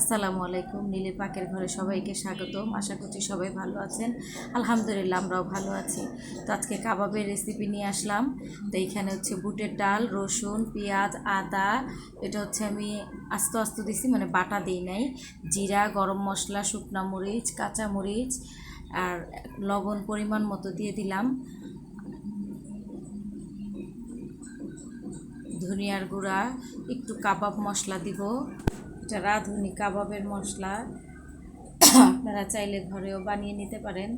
আসসালামু আলাইকুম নীলি পাকের ঘরে সবাইকে স্বাগতম। আশা করছি সবাই ভালো আছেন। আলহামদুলিল্লাহ, আমরাও ভালো আছি। তো আজকে কাবাবের রেসিপি নিয়ে আসলাম। তো এইখানে হচ্ছে বুটের ডাল, রসুন, পেঁয়াজ, আদা, এটা হচ্ছে আমি আস্তে আস্তে দিছি মানে বাটা দিই নাই। জিরা, গরম মশলা, শুকনা মরিচ, কাঁচা মরিচ, আর লবণ পরিমাণ মতো দিয়ে দিলাম। ধনিয়ার গুঁড়া, একটু কাবাব মশলা দিব। এটা রাঁধুনি কাবাবের মশলা আপনারা চাইলে ঘরেও বানিয়ে নিতে পারেন।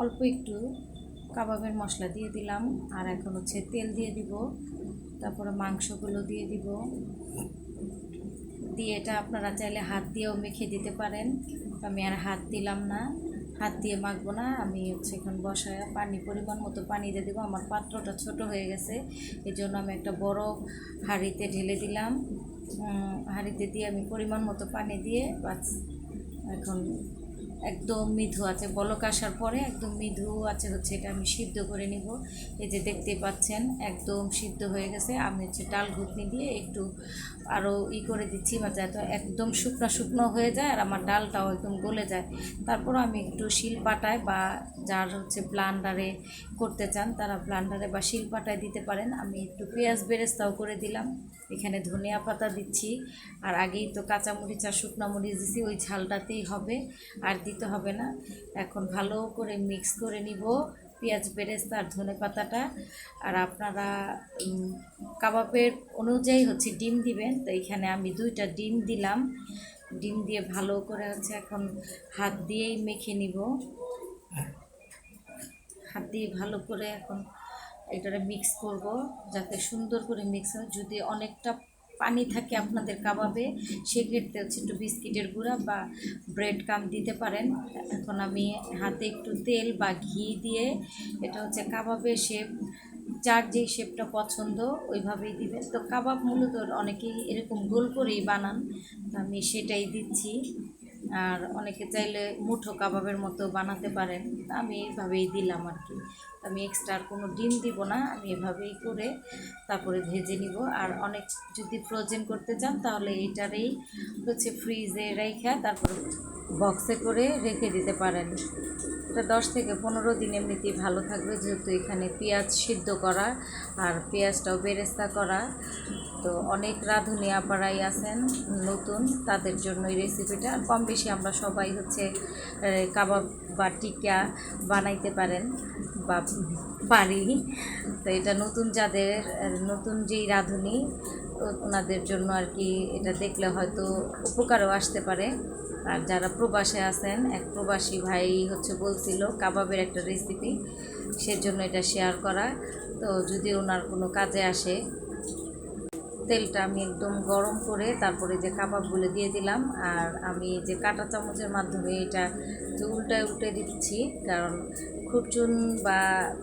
অল্প একটু কাবাবের মশলা দিয়ে দিলাম আর এখন হচ্ছে তেল দিয়ে দিব, তারপরে মাংসগুলো দিয়ে দিব। দিয়ে এটা আপনারা চাইলে হাত দিয়েও মেখে দিতে পারেন। আমি আর হাত দিলাম না, হাত দিয়ে মাখবো না। আমি হচ্ছে এখন বসায় পানি, পরিমাণ মতো পানি দিয়ে দেবো। আমার পাত্রটা ছোট হয়ে গেছে এই জন্য আমি একটা বড় হাঁড়িতে ঢেলে দিলাম। হাঁড়িতে দিয়ে আমি পরিমাণ মতো পানি দিয়ে বাস এখন একদম মৃদু আছে। বলক আসার পরে একদম মৃদু আছে হচ্ছে এটা আমি সিদ্ধ করে নিব। এই যে দেখতে পাচ্ছেন, একদম সিদ্ধ হয়ে গেছে। আমি হচ্ছে ডাল ঘুটনি দিয়ে একটু আরও ই করে দিচ্ছি, বা যাতে একদম শুকনো শুকনো হয়ে যায় আর আমার ডালটাও একদম গলে যায়। তারপর আমি একটু শিল পাটায় বা যার হচ্ছে ব্লান্ডারে করতে চান, তারা ব্লান্ডারে বা শিল পাটায় দিতে পারেন। আমি একটু পেঁয়াজ বেরেস্তাও করে দিলাম। এখানে ধনিয়া পাতা দিচ্ছি। আর আগেই তো কাঁচামরিচ আর শুকনো মরিচ দিচ্ছি ওই ঝালটাতেই হবে। আর দিতে হবে না। এখন ভালো করে মিক্স করে নিব পেঁয়াজ বেরেস্তা আর ধনে পাতাটা। আর আপনারা কাবাবের অনুযায়ী হচ্ছে ডিম দিবেন। তো এখানে আমি দুইটা ডিম দিলাম। ডিম দিয়ে ভালো করে হচ্ছে এখন হাত দিয়েই মেখে নিব। হাত দিয়ে ভালো করে এখন এটারে মিক্স করব যাতে সুন্দর করে মিক্স হয়। যদি অনেকটা পানি থাকে আপনাদের কাবাবে সেক্ষেত্রে হচ্ছে একটু বিস্কিটের গুঁড়া বা ব্রেড কাম দিতে পারেন। এখন আমি হাতে একটু তেল বা ঘি দিয়ে এটা হচ্ছে কাবাবে শেপ যার যেই শেপটা পছন্দ ওইভাবেই দিবেন। তো কাবাব মূলত অনেকেই এরকম গোল করেই বানান, তো আমি সেটাই দিচ্ছি। আর অনেকে চাইলে মুঠো কাবাবের মতো বানাতে পারেন আমি এইভাবেই দিলাম আর কি। আমি এক্সট্রা আর কোনো ডিম দিব না, আমি এভাবেই করে তারপরে ভেজে নিব। আর অনেক যদি ফ্রোজেন করতে চান, তাহলে এইটারেই হচ্ছে ফ্রিজে রেখে তারপরে বক্সে করে রেখে দিতে পারেন। এটা দশ থেকে পনেরো দিন এমনিতেই ভালো থাকবে, যেহেতু এখানে পেঁয়াজ সিদ্ধ করা আর পেঁয়াজটাও বেরেস্তা করা। তো অনেক রাঁধুনি আপারাই আছেন, নতুন, তাদের জন্য এই রেসিপিটা আর কম বেশি আমরা সবাই হচ্ছে কাবাব বা টিকা বানাইতে পারেন বা পারি। তো এটা নতুন যাদের নতুন যেই রাঁধুনি ওনাদের জন্য আর কি এটা দেখলে হয়তো উপকারও আসতে পারে। আর যারা প্রবাসে আছেন, এক প্রবাসী ভাই হচ্ছে বলছিল কাবাবের একটা রেসিপি সেজন্য এটা শেয়ার করা। তো যদি ওনার কোনো কাজে আসে, তেলটা আমি একদম গরম করে তারপরে যে কাবাবগুলো দিয়ে দিলাম, আর আমি যে কাঁটা চামচের মাধ্যমে এটা যে উল্টায় উল্টে দিচ্ছি, কারণ খুরচুন বা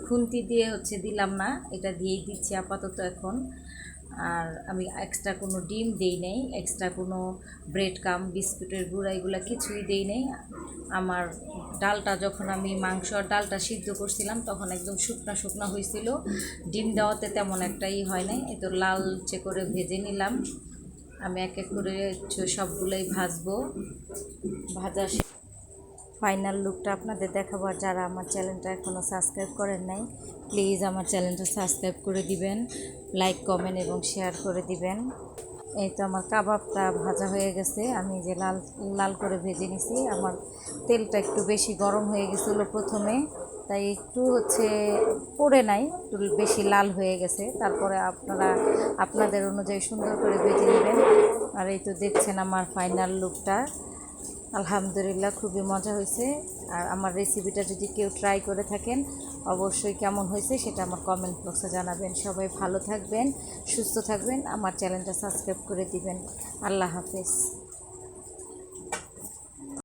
খুন্তি দিয়ে হচ্ছে দিলাম না, এটা দিয়েই দিচ্ছি আপাতত এখন। আর আমি এক্সট্রা কোনো ডিম দেই নাই এক্সট্রা কোনো ব্রেড কাম বিস্কুটের গুঁড়া, এগুলো কিছুই দেই নাই। আমার ডালটা যখন আমি মাংস আর ডালটা সিদ্ধ করছিলাম, তখন একদম শুকনা শুকনা হয়েছিল ডিম দেওয়াতে তেমন একটাই হয় নাই এই তো লালচে করে ভেজে নিলাম। আমি এক এক করে সবগুলোই ভাজবো। ভাজা ফাইনাল লুকটা আপনাদের দেখাবো আর যারা আমার চ্যানেলটা এখনও সাবস্ক্রাইব করেন নাই প্লিজ আমার চ্যানেলটা সাবস্ক্রাইব করে দিবেন লাইক কমেন্ট এবং শেয়ার করে দিবেন। এই তো আমার কাবাবটা ভাজা হয়ে গেছে, আমি যে লাল লাল করে ভেজে নিছি, আমার তেলটা একটু বেশি গরম হয়ে গেছিল প্রথমে, তাই একটু হচ্ছে পড়ে নাই, একটু বেশি লাল হয়ে গেছে, তারপরে আপনারা, আপনাদের অনুযায়ী সুন্দর করে ভেজে নেবেন। আর এই তো দেখছেন আমার ফাইনাল লুকটা আলহামদুলিল্লাহ, খুবই মজা হয়েছে। আর আমার রেসিপিটা যদি কেউ ট্রাই করে থাকেন, অবশ্যই কেমন হয়েছে সেটা আমার কমেন্ট বক্সে জানাবেন। সবাই ভালো থাকবেন, সুস্থ থাকবেন, আমার চ্যানেলটা সাবস্ক্রাইব করে দিবেন। আল্লাহ হাফেজ।